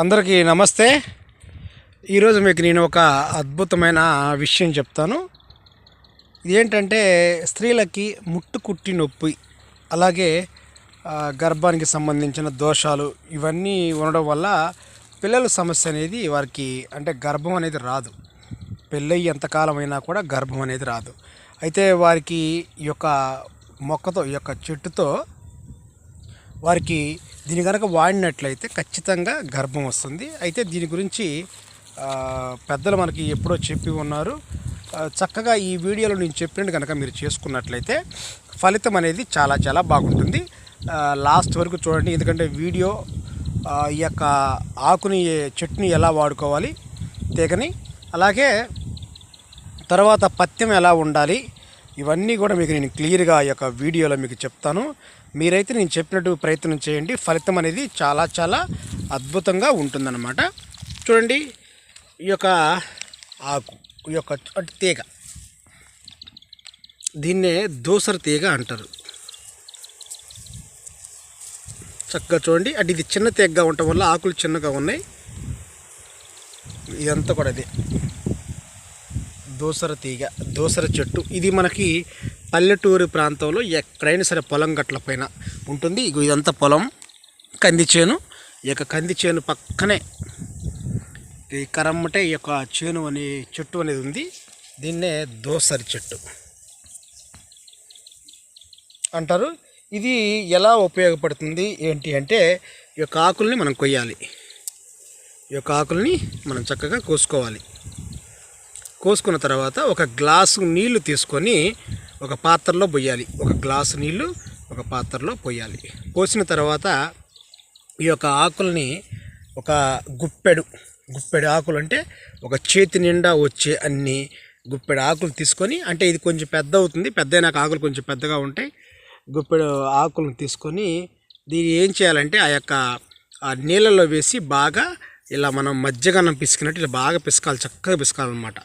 అందరికీ నమస్తే. ఈరోజు మీకు నేను ఒక అద్భుతమైన విషయం చెప్తాను. ఏంటంటే స్త్రీలకి ముట్టు కుట్టి నొప్పి అలాగే గర్భానికి సంబంధించిన దోషాలు ఇవన్నీ ఉండడం వల్ల పిల్లల సమస్య అనేది వారికి అంటే గర్భం అనేది రాదు. పెళ్ళయి ఎంతకాలమైనా అయినా కూడా గర్భం అనేది రాదు. అయితే వారికి ఈ యొక్క మొక్కతో ఈ యొక్క చెట్టుతో వారికి దీని కనుక వాడినట్లయితే ఖచ్చితంగా గర్భం వస్తుంది. అయితే దీని గురించి పెద్దలు మనకి ఎప్పుడో చెప్పి ఉన్నారు. చక్కగా ఈ వీడియోలో నేను చెప్పినట్టు కనుక మీరు చేసుకున్నట్లయితే ఫలితం అనేది చాలా చాలా బాగుంటుంది. లాస్ట్ వరకు చూడండి. ఎందుకంటే వీడియో ఈ యొక్క ఆకుని చెట్టుని ఎలా వాడుకోవాలి తీగని అలాగే తర్వాత పథ్యం ఎలా ఉండాలి ఇవన్నీ కూడా మీకు నేను క్లియర్గా ఈ యొక్క వీడియోలో మీకు చెప్తాను. మీరైతే నేను చెప్పినట్టు ప్రయత్నం చేయండి. ఫలితం అనేది చాలా చాలా అద్భుతంగా ఉంటుందన్నమాట. చూడండి ఈ యొక్క ఆకు ఈ యొక్క అటు తీగ. దీన్నే దోసర తీగ అంటారు. చక్కగా చూడండి అంటే ఇది చిన్న తీగగా ఉండటం వల్ల ఆకులు చిన్నగా ఉన్నాయి. ఇదంతా కూడా అదే. దోసర తీగ దోసర చెట్టు. ఇది మనకి పల్లెటూరు ప్రాంతంలో ఎక్కడైనా సరే పొలం గట్ల పైన ఉంటుంది. ఇగో ఇదంతా పొలం కంది చేను. ఈ యొక్క కంది చేను పక్కనే ఈ కరమ్మటే ఈ యొక్క చేను అనే చెట్టు అనేది ఉంది. దీన్నే దోసరి చెట్టు అంటారు. ఇది ఎలా ఉపయోగపడుతుంది? ఏంటి అంటే ఈ యొక్క ఆకుల్ని మనం కొయ్యాలి. ఈ యొక్క ఆకుల్ని మనం చక్కగా కోసుకోవాలి. కోసుకున్న తర్వాత ఒక గ్లాసు నీళ్ళు తీసుకొని ఒక పాత్రలో పోయాలి. ఒక గ్లాసు నీళ్ళు ఒక పాత్రలో పోయాలి. పోసిన తర్వాత ఈ యొక్క ఆకుల్ని ఒక గుప్పెడు గుప్పెడు ఆకులు అంటే ఒక చేతి నిండా వచ్చే అన్ని గుప్పెడు ఆకులు తీసుకొని అంటే ఇది కొంచెం పెద్ద అవుతుంది పెద్ద ఆకులు కొంచెం పెద్దగా ఉంటాయి. గుప్పెడు ఆకులను తీసుకొని దీన్ని ఏం చేయాలంటే ఆ యొక్క ఆ నీళ్ళలో వేసి బాగా ఇలా మనం మజ్జిగన్నం పిసికినట్టు ఇలా బాగా పిసకాలి చక్కగా పిసకాలన్నమాట.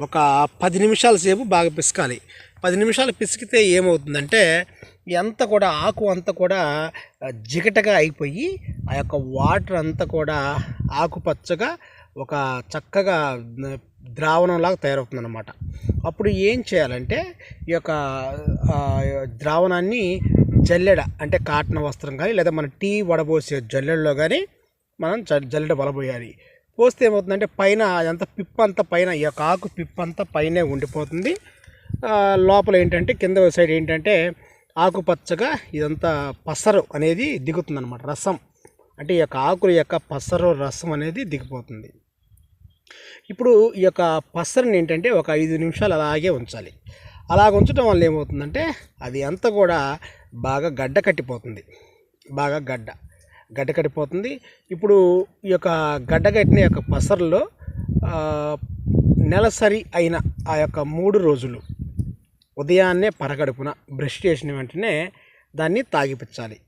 ఒక పది నిమిషాల సేపు బాగా పిసకాలి. పది నిమిషాలు పిసికితే ఏమవుతుందంటే ఎంత కూడా ఆకు అంతా కూడా జిగటగా అయిపోయి ఆ యొక్క వాటర్ అంతా కూడా ఆకుపచ్చగా ఒక చక్కగా ద్రావణంలాగా తయారవుతుందన్నమాట. అప్పుడు ఏం చేయాలంటే ఈ యొక్క ద్రావణాన్ని జల్లెడ అంటే కాటన్ వస్త్రం కానీ లేదా మన టీ వడబోసే జల్లెడలో కానీ మనం జ- జల్లెడ వలబోయాలి. పోస్తే ఏమవుతుందంటే పైన అదంతా పిప్ప అంతా పైన ఈ యొక్క ఆకు పిప్ప అంతా పైనే ఉండిపోతుంది. లోపల ఏంటంటే కింద సైడ్ ఏంటంటే ఆకుపచ్చగా ఇదంతా పసరు అనేది దిగుతుంది రసం. అంటే ఈ యొక్క ఆకుల యొక్క పసరు రసం అనేది దిగిపోతుంది. ఇప్పుడు ఈ యొక్క పసరుని ఏంటంటే ఒక ఐదు నిమిషాలు అలాగే ఉంచాలి. అలాగ ఉంచడం వల్ల ఏమవుతుందంటే అది అంతా కూడా బాగా గడ్డ కట్టిపోతుంది. బాగా గడ్డ. గడ్డ కడిపోతుంది ఇప్పుడు ఈ యొక్క గడ్డ కట్టిన యొక్క పసరులో నెలసరి అయిన ఆ యొక్క మూడు రోజులు ఉదయాన్నే పరగడుపున బ్రష్ చేసిన వెంటనే దాన్ని తాగిపించాలి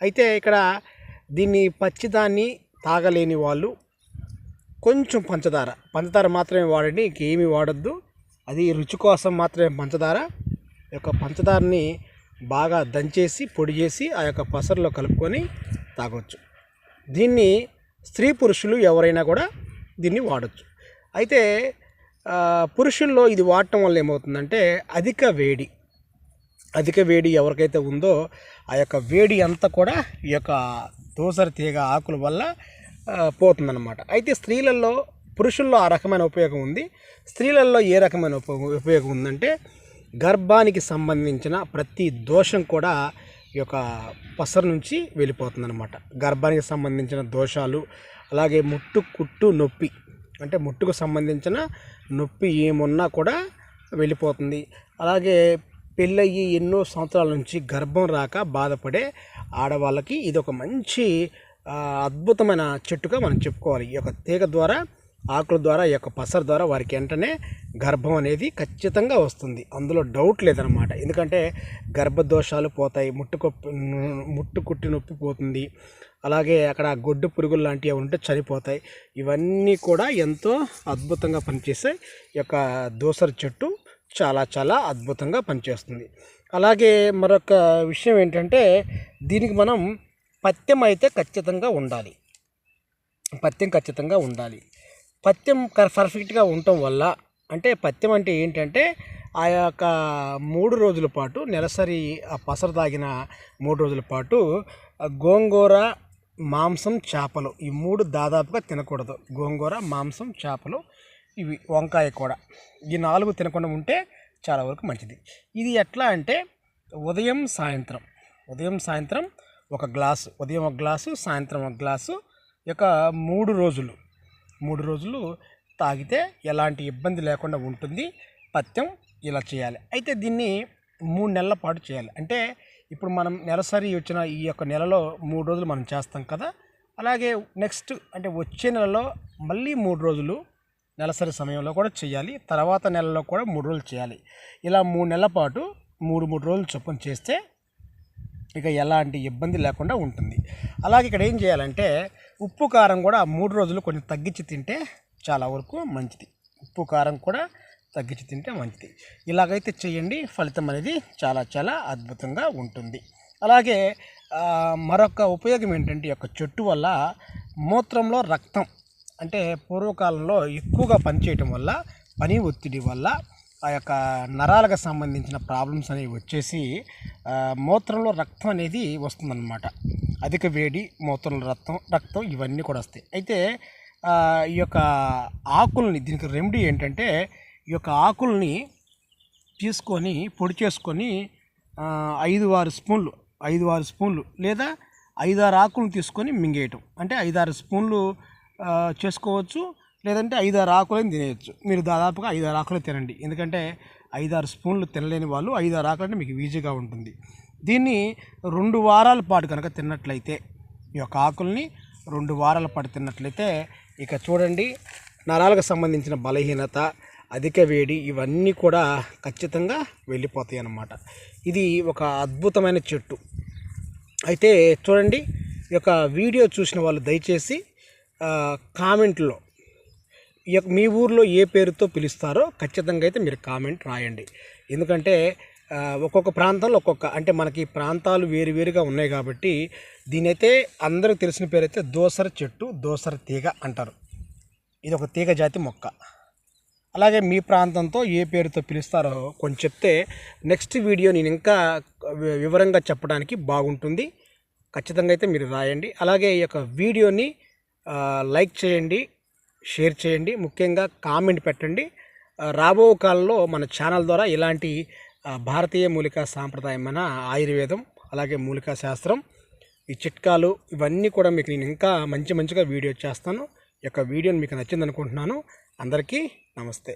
అయితే ఇక్కడ దీన్ని పచ్చిదాన్ని తాగలేని వాళ్ళు కొంచెం పంచదార పంచదార మాత్రమే వాడండి ఇంకేమీ వాడద్దు. అది రుచి కోసం మాత్రమే పంచదార. ఈ యొక్క పంచదారని బాగా దంచేసి పొడి చేసి ఆ యొక్క పసరులో కలుపుకొని తాగొచ్చు. దీన్ని స్త్రీ పురుషులు ఎవరైనా కూడా దీన్ని వాడచ్చు. అయితే పురుషుల్లో ఇది వాడటం వల్ల ఏమవుతుందంటే అధిక వేడి అధిక వేడి ఎవరికైతే ఉందో ఆ యొక్క వేడి అంతా కూడా ఈ యొక్క దోసర తీగ ఆకుల వల్ల పోతుందన్నమాట. అయితే స్త్రీలలో పురుషుల్లో ఆ రకమైన ఉపయోగం ఉంది. స్త్రీలలో ఏ రకమైన ఉప- ఉపయోగం ఉందంటే గర్భానికి సంబంధించిన ప్రతి దోషం కూడా ఈ యొక్క పసరు నుంచి వెళ్ళిపోతుందన్నమాట. గర్భానికి సంబంధించిన దోషాలు అలాగే ముట్టు కుట్టు నొప్పి అంటే ముట్టుకు సంబంధించిన నొప్పి ఏమున్నా కూడా వెళ్ళిపోతుంది. అలాగే పెళ్ళయ్యి ఎన్నో సంవత్సరాల నుంచి గర్భం రాక బాధపడే ఆడవాళ్ళకి ఇది ఒక మంచి అద్భుతమైన చెట్టుగా మనం చెప్పుకోవాలి. ఈ యొక్క తీగ ద్వారా ఆకుల ద్వారా ఈ యొక్క పసర ద్వారా వారికి వెంటనే గర్భం అనేది ఖచ్చితంగా వస్తుంది. అందులో డౌట్ లేదనమాట ఎందుకంటే గర్భదోషాలు పోతాయి ముట్టుకొప్పి ముట్టుకుట్టి నొప్పి పోతుంది అలాగే అక్కడ గొడ్డు పురుగులు లాంటివి ఉంటే చనిపోతాయి. ఇవన్నీ కూడా ఎంతో అద్భుతంగా పనిచేసే ఈ యొక్క దోసర చెట్టు చాలా చాలా అద్భుతంగా పనిచేస్తుంది. అలాగే మరొక విషయం ఏంటంటే దీనికి మనం పత్యం అయితే ఖచ్చితంగా ఉండాలి. పత్యం ఖచ్చితంగా ఉండాలి. పత్యం క- పర్ఫెక్ట్గా ఉండటం వల్ల అంటే పత్యం అంటే ఏంటంటే ఆ యొక్క మూడు రోజుల పాటు నెలసరి ఆ పసరు తాగిన మూడు రోజుల పాటు గోంగూర మాంసం చేపలు ఈ మూడు దాదాపుగా తినకూడదు. గోంగూర మాంసం చేపలు ఇవి వంకాయ కూడా. ఈ నాలుగు తినకుండా ఉంటే చాలా వరకు మంచిది. ఇది ఎట్లా అంటే ఉదయం సాయంత్రం ఉదయం సాయంత్రం ఒక గ్లాసు ఉదయం ఒక గ్లాసు సాయంత్రం ఒక గ్లాసు యొక్క మూడు రోజులు మూడు రోజులు తాగితే ఎలాంటి ఇబ్బంది లేకుండా ఉంటుంది. పథ్యం ఇలా చేయాలి. అయితే దీన్ని మూడు నెలల పాటు చేయాలి. అంటే ఇప్పుడు మనం నెలసరి వచ్చిన ఈ యొక్క నెలలో మూడు రోజులు మనం చేస్తాం కదా. అలాగే నెక్స్ట్ అంటే వచ్చే నెలలో మళ్ళీ మూడు రోజులు నెలసరి సమయంలో కూడా చేయాలి. తర్వాత నెలలో కూడా మూడు రోజులు చేయాలి. ఇలా మూడు నెలల పాటు మూడు మూడు రోజులు చొప్పున చేస్తే ఇక ఎలాంటి ఇబ్బంది లేకుండా ఉంటుంది. అలాగే ఇక్కడ ఏం చేయాలంటే ఉప్పు కారం కూడా మూడు రోజులు కొంచెం తగ్గించి తింటే చాలా వరకు మంచిది. ఉప్పు కారం కూడా తగ్గించి తింటే మంచిది. ఇలాగైతే చేయండి ఫలితం అనేది చాలా చాలా అద్భుతంగా ఉంటుంది. అలాగే మరొక ఉపయోగం ఏంటంటే ఈ యొక్క చెట్టు వల్ల మూత్రంలో రక్తం అంటే పూర్వకాలంలో ఎక్కువగా పనిచేయటం వల్ల పని ఒత్తిడి వల్ల ఆ యొక్క నరాలకు సంబంధించిన ప్రాబ్లమ్స్ అనేవి వచ్చేసి మూత్రంలో రక్తం అనేది వస్తుందన్నమాట. అధిక వేడి మూత్రంలో రక్తం రక్తం ఇవన్నీ కూడా వస్తాయి. అయితే ఈ యొక్క ఆకుల్ని దీనికి రెమెడీ ఏంటంటే ఈ యొక్క ఆకుల్ని తీసుకొని పొడి చేసుకొని ఐదు ఆరు స్పూన్లు ఐదు ఆరు స్పూన్లు లేదా ఐదారు ఆకులను తీసుకొని మింగేయటం. అంటే ఐదారు స్పూన్లు చేసుకోవచ్చు లేదంటే ఐదారు ఆకులని తినేయచ్చు. మీరు దాదాపుగా ఐదారు ఆకులు తినండి. ఎందుకంటే ఐదారు స్పూన్లు తినలేని వాళ్ళు ఐదారు ఆకులు అంటే మీకు ఈజీగా ఉంటుంది. దీన్ని రెండు వారాల పాటు కనుక తిన్నట్లయితే ఈ యొక్క ఆకుల్ని రెండు వారాల పాటు తిన్నట్లయితే ఇక చూడండి నరాలకు సంబంధించిన బలహీనత అధిక వేడి ఇవన్నీ కూడా ఖచ్చితంగా వెళ్ళిపోతాయి అన్నమాట ఇది ఒక అద్భుతమైన చెట్టు. అయితే చూడండి ఈ యొక్క వీడియో చూసిన వాళ్ళు దయచేసి కామెంట్లో ఈ యొక్క మీ ఊర్లో ఏ పేరుతో పిలుస్తారో ఖచ్చితంగా అయితే మీరు కామెంట్ రాయండి. ఎందుకంటే ఒక్కొక్క ప్రాంతంలో ఒక్కొక్క అంటే మనకి ప్రాంతాలు వేరు వేరుగా ఉన్నాయి కాబట్టి దీనైతే అందరికి తెలిసిన పేరు అయితే దోసర చెట్టు దోసర తీగ అంటారు. ఇది ఒక తీగ జాతి మొక్క. అలాగే మీ ప్రాంతంతో ఏ పేరుతో పిలుస్తారో కొంచెం చెప్తే నెక్స్ట్ వీడియో నేను ఇంకా వివరంగా చెప్పడానికి బాగుంటుంది. ఖచ్చితంగా అయితే మీరు రాయండి. అలాగే ఈ యొక్క వీడియోని లైక్ చేయండి షేర్ చేయండి ముఖ్యంగా కామెంట్ పెట్టండి. రాబో కాలంలో మన ఛానల్ ద్వారా ఇలాంటి భారతీయ మూలికా సాంప్రదాయమైన ఆయుర్వేదం అలాగే మూలికా శాస్త్రం ఈ చిట్కాలు ఇవన్నీ కూడా మీకు నేను ఇంకా మంచి మంచిగా వీడియో చేస్తాను. ఈ యొక్క వీడియోని మీకు నచ్చింది అనుకుంటున్నాను అందరికీ నమస్తే.